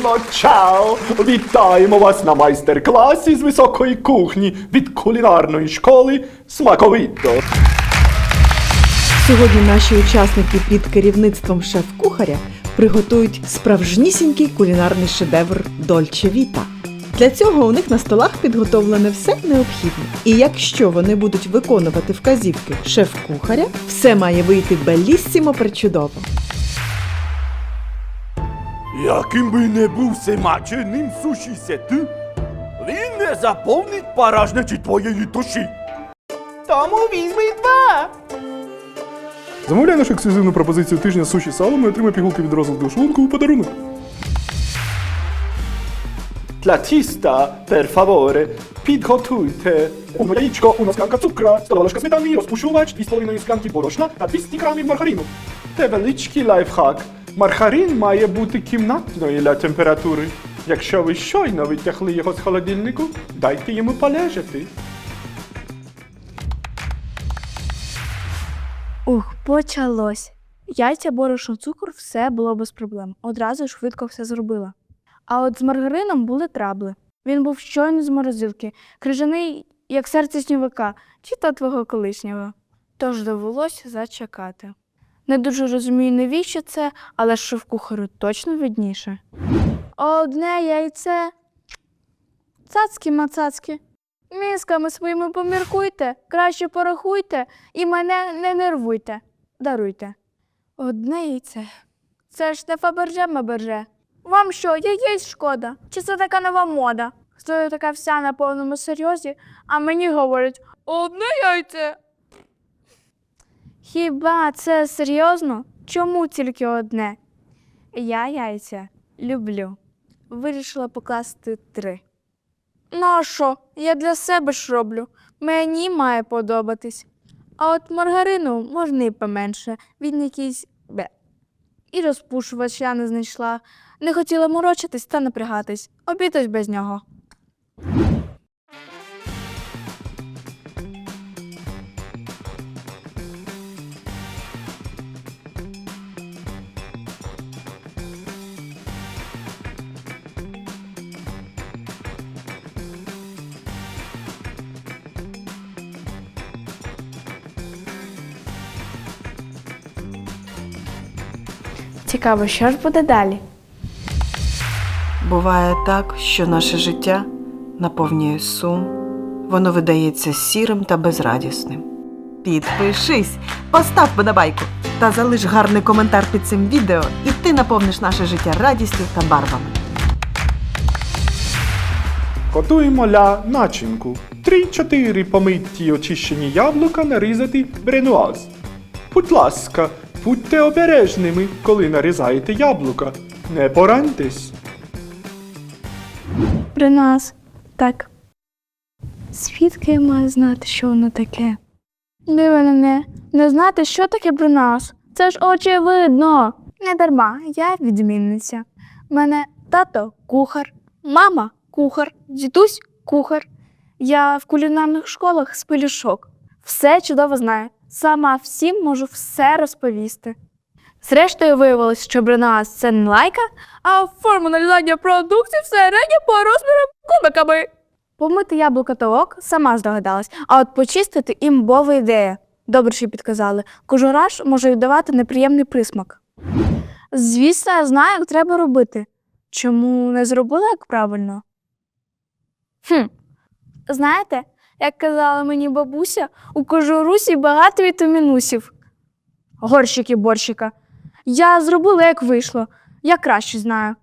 Buongiorno, ciao! Вітаємо вас на майстер-класі з високої кухні від кулінарної школи Смаковито. Сьогодні наші учасники під керівництвом шеф-кухаря приготують справжнісінький кулінарний шедевр Дольче Віта. Для цього у них на столах підготовлене все необхідне. І якщо вони будуть виконувати вказівки шеф-кухаря, все має вийти беліссімо причудово. Яким би не був смаченим суші сети, він не заповнить паражничі твоєї душі. Тому візьми два. Замовляй нашу ексклюзивну пропозицію тижня суші салом і отримай пігулки від розладу шлунку у подарунок. Для тіста, per favore, підготуйте яєчко, одна склянка цукра, столова ложка сметани, розпушувач, 2,5 склянки борошна та 200 грамів маргарину. Невеличкий лайфхак. Маргарин має бути кімнатної для температури. Якщо ви щойно витягли його з холодильнику, дайте йому полежати. Ух, почалось. Яйця, борошно, цукор все було без проблем. Одразу швидко все зробила. А от з маргарином були трабли. Він був щойно з морозилки, крижаний, як серце сніговика, чи то твого колишнього. Тож довелось зачекати. Не дуже розумію, навіщо це, але шеф-кухарю точно видніше. Одне яйце. Цацки мацацки. Мізками своїми поміркуйте, краще порахуйте і мене не нервуйте. Даруйте. Одне яйце. Це ж не фаберже маберже. Вам що, яєць шкода? Чи це така нова мода? Стою така вся на повному серйозі, а мені говорять одне яйце. Хіба це серйозно? Чому тільки одне? Я яйця люблю. Вирішила покласти три. Ну а що? Я для себе ж роблю. Мені має подобатись. А от маргарину можна і поменше. Він якийсь бе. І розпушувач я не знайшла. Не хотіла морочитись та напрягатись. Обійдусь без нього. Цікаво, що ж буде далі? Буває так, що наше життя наповнює сум, воно видається сірим та безрадісним. Підпишись, постав подобайку та залиш гарний коментар під цим відео, і ти наповниш наше життя радістю та барвами. Готуємо ля начинку. 3-4 помиті очищені яблука нарізати бренуаз. Будь ласка, будьте обережними, коли нарізаєте яблука. Не пораньтесь. При нас. Так. Звідки я маю знати, що воно таке? Диви на мене. Не знати, що таке при нас. Це ж очевидно. Не дарма, я відмінниця. Мене тато кухар, мама кухар, дідусь кухар. Я в кулінарних школах з пелюшок. Все чудово знаю. Сама всім можу все розповісти. Зрештою, виявилось, що бринас це не лайка, а форма налізання продуктів всередині по розмірам кубиками. Помити яблука та ок, сама здогадалась, а от почистити імбова ідея. Добре, що підказали. Кожураж може віддавати неприємний присмак. Звісно, я знаю, як треба робити. Чому не зробила як правильно? Хм. Знаєте, як казала мені бабуся, у кожурусі багато вітамінусів. Горщики борщика. Я зробила, як вийшло. Я краще знаю.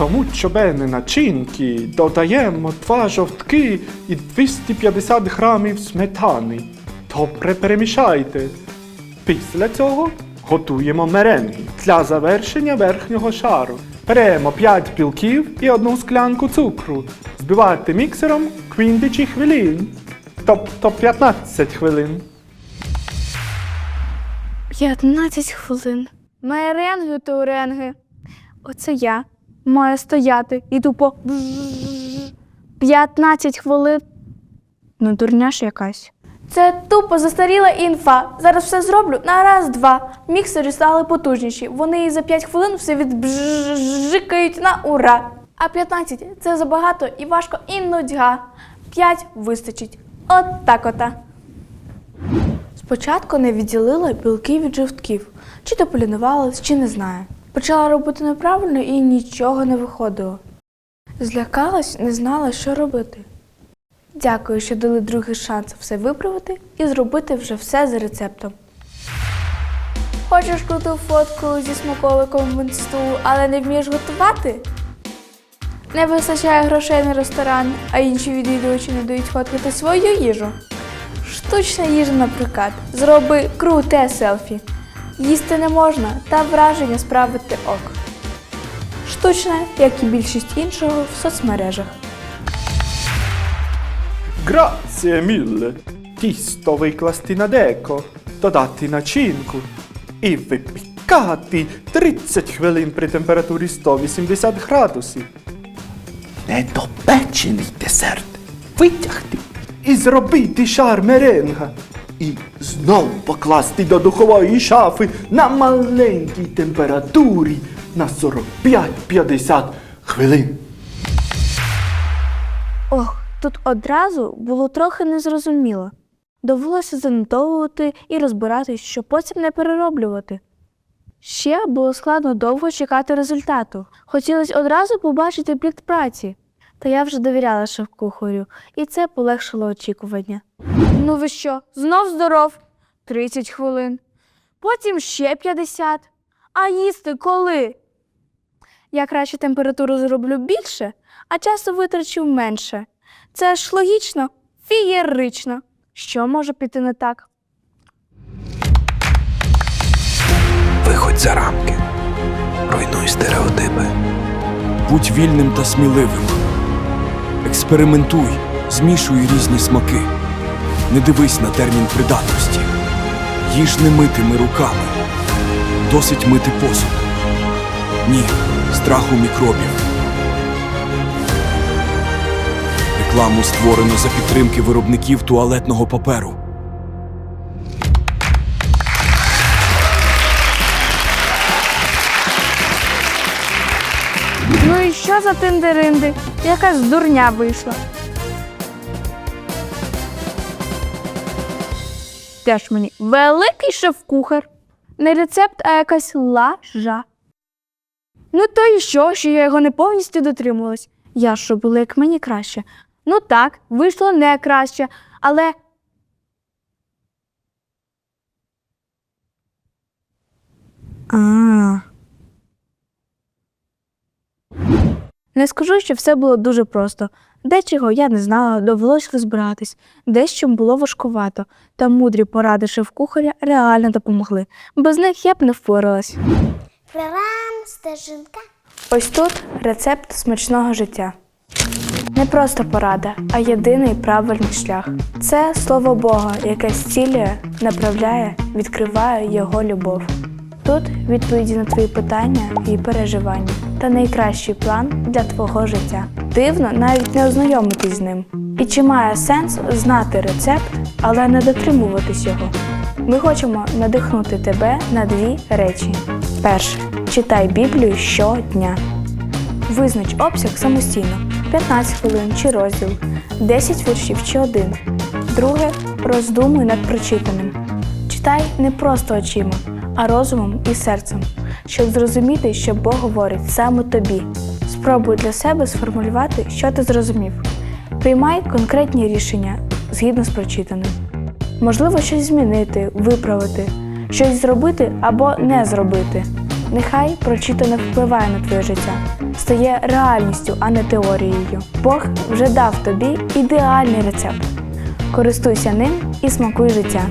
Тому чобени начинки додаємо два жовтки і 250 грамів сметани. Добре перемішайте. Після цього готуємо меренги для завершення верхнього шару. Беремо 5 білків і одну склянку цукру. Збивати міксером 15 хвилин. Тобто 15 хвилин. 15 хвилин. Меренги то ренги. Оце я маю стояти і тупо. бжжж. 15 хвилин. Ну, дурня ж якась. Це тупо застаріла інфа. Зараз все зроблю на раз-два. Міксери стали потужніші. Вони і за 5 хвилин все відбжикають на ура. А 15 – це забагато і важко, і нудьга. 5 вистачить. От так ота. Спочатку не відділила білки від жовтків. Чи то полінувалась, чи не знаю. Почала робити неправильно і нічого не виходило. Злякалась, не знала, що робити. Дякую, що дали другий шанс все виправити і зробити вже все за рецептом. Хочеш круту фотку зі смаколиком в інсту, але не вмієш готувати? Не вистачає грошей на ресторан, а інші відвідувачі не дають фоткати свою їжу. Штучна їжа, наприклад. Зроби круте селфі. Їсти не можна, та враження справити ок. Штучне, як і більшість іншого в соцмережах. Grazie mille. Тісто викласти на деко, додати начинку і випікати 30 хвилин при температурі 180 градусів. Недопечений десерт витягти і зробити шар меренга. І знов покласти до духової шафи на маленькій температурі на 45-50 хвилин. Ох, тут одразу було трохи незрозуміло. Довелося занотовувати і розбиратись, щоб потім не перероблювати. Ще було складно довго чекати результату. Хотілося одразу побачити плід праці. Та я вже довіряла шеф-кухарю, і це полегшило очікування. Ну ви що, знов здоров? 30 хвилин. Потім ще 50. А їсти коли? Я краще температуру зроблю більше, а часу витрачу менше. Це ж логічно, фієрично. Що може піти не так? Виходь за рамки. Руйнуй стереотипи. Будь вільним та сміливим. Експериментуй, змішуй різні смаки. Не дивись на термін придатності. Їж не митими руками. Досить мити посуд. Ні, страху мікробів. Рекламу створено за підтримки виробників туалетного паперу. Що за тиндеринди? Якась дурня вийшла. Теж мені великий шеф-кухар. Не рецепт, а якась лажа. Ну то і що, що я його не повністю дотримувалась? Я ж робила як мені краще. Ну так, вийшло не краще, але. А. Не скажу, що все було дуже просто. Дечого я не знала, довелось розбиратись, дещо було важкувато, та мудрі поради шеф-кухаря реально допомогли. Без них я б не впоралась. Прирам, стежинка. Ось тут рецепт смачного життя. Не просто порада, а єдиний правильний шлях. Це слово Бога, яке зцілює, направляє, відкриває його любов. Тут відповіді на твої питання і переживання та найкращий план для твого життя. Дивно навіть не ознайомитись з ним. І чи має сенс знати рецепт, але не дотримуватись його? Ми хочемо надихнути тебе на дві речі. Перше, читай Біблію щодня. Визнач обсяг самостійно 15 хвилин чи розділ, 10 віршів чи один. Друге роздумуй над прочитаним. Читай не просто очима, а розумом і серцем, щоб зрозуміти, що Бог говорить саме тобі. Спробуй для себе сформулювати, що ти зрозумів. Приймай конкретні рішення згідно з прочитаним. Можливо, щось змінити, виправити, щось зробити або не зробити. Нехай прочитане впливає на твоє життя, стає реальністю, а не теорією. Бог вже дав тобі ідеальний рецепт. Користуйся ним і смакуй життя.